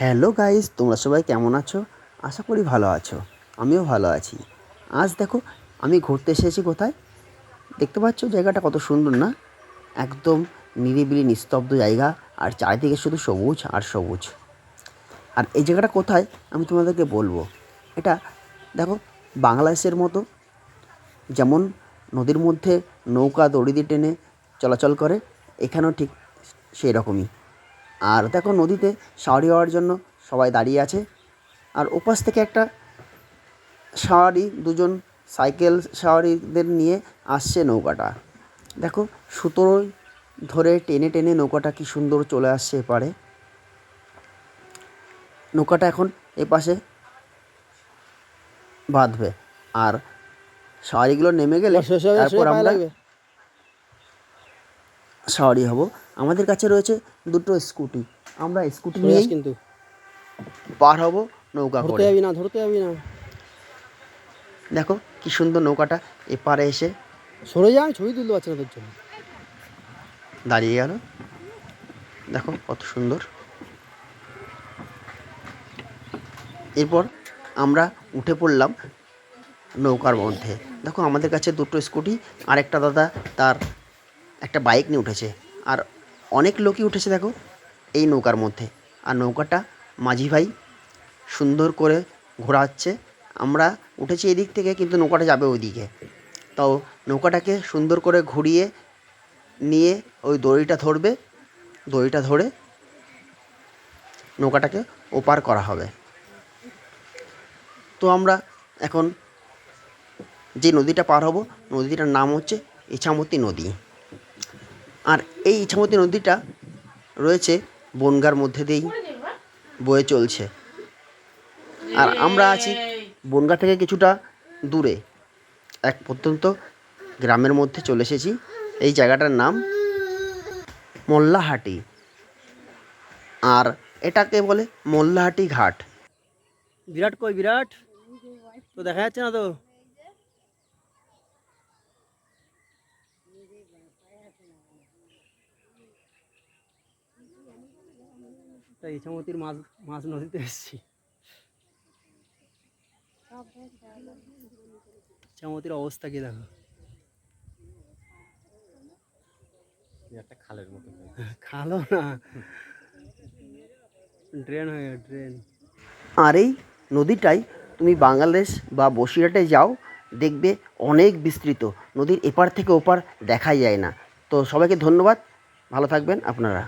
Hello guys, তোমরা সবাই কেমন আছো? আশা করি ভালো আছো। আমিও ভালো আছি। আজ দেখো, আমি ঘুরতে এসেছি কোথায়? দেখতে পাচ্ছ জায়গাটা কত সুন্দর না? একদম নিরিবিলি, নিস্তব্ধ জায়গা, আর চারিদিকে শুধু সবুজ আর সবুজ। আর এই জায়গাটা কোথায়? আমি তোমাদেরকে বলব। এটা দেখো, বাংলাদেশের মতো। যেমন নদীর মধ্যে নৌকা দড়ি দিয়ে টেনে চলাচল করে, এখানেও ঠিক সেই রকমই আর দেখো নদীতে সাওয়ারি হওয়ার জন্য সবাই দাঁড়িয়ে আছে। আর ওপাশ থেকে একটা সাওয়ারি দুজন সাইকেল সাওয়ারিদের নিয়ে আসছে নৌকাটা। দেখো সুতোয় ধরে টেনে টেনে নৌকাটা কি সুন্দর চলে আসছে এপারে। নৌকাটা এখন এপাশে বাঁধবে। আর সাওয়ারিগুলো নেমে গেলে তারপর আমরা সাওয়ারি হব। আমাদের কাছে রয়েছে দুটো স্কুটি। আমরা স্কুটি নিয়ে কিন্তু। পার হব নৌকা ধরতে যাবি না ধরতে যাবি না। দেখো কি সুন্দর নৌকাটা এপারে এসে। সরে যা আমি ছবি তুলতে পারছি না তোর জন্য। দাঁড়িয়ে গেল। দেখো কত সুন্দর। এরপর আমরা উঠে পড়লাম নৌকার মধ্যে। দেখো আমাদের কাছে দুটো স্কুটি আর একটা দাদা তার একটা বাইক নিয়ে উঠেছে। আর অনেক লোকই উঠেছে দেখো, এই নৌকার মধ্যে। আর নৌকাটা মাঝি ভাই সুন্দর করে ঘোরাচ্ছে। আমরা উঠেছি এদিক থেকে, কিন্তু নৌকাটা যাবে ওইদিকে। তাও নৌকাটাকে সুন্দর করে ঘুরিয়ে নিয়ে ওই দড়িটা ধরবে, দড়িটা ধরে নৌকাটাকে ওপার করা হবে। তো আমরা এখন যে নদীটা পার হব, নদীটার নাম হচ্ছে ইছামতি নদী। আর এই ইছামতি নদীটা রয়েছে বনগার মধ্যে দিয়েই বয়ে চলছে। আর আমরা আছি বনগা থেকে কিছুটা দূরে। এক প্রত্যন্ত গ্রামের মধ্যে চলে এসেছি। এই জায়গাটার নাম মোল্লাহাটি। আর এটাকে বলে মোল্লাহাটি ঘাট। বিরাট কই বিরাট? তো দেখা যাচ্ছে না তো? তাই ইছামতির মাছ মাছ নদীতে এসেছি। ইছামতির অবস্থা কি দেখো? একটা খালের মতো খালো না। ড্রেন হয়ে ড্রেন। আর এই নদীটাই তুমি বাংলাদেশ বা বসিরহাটে যাও দেখবে অনেক বিস্তৃত। নদীর এপার থেকে ওপার দেখাই যায় না। তো সবাইকে ধন্যবাদ। ভালো থাকবেন আপনারা।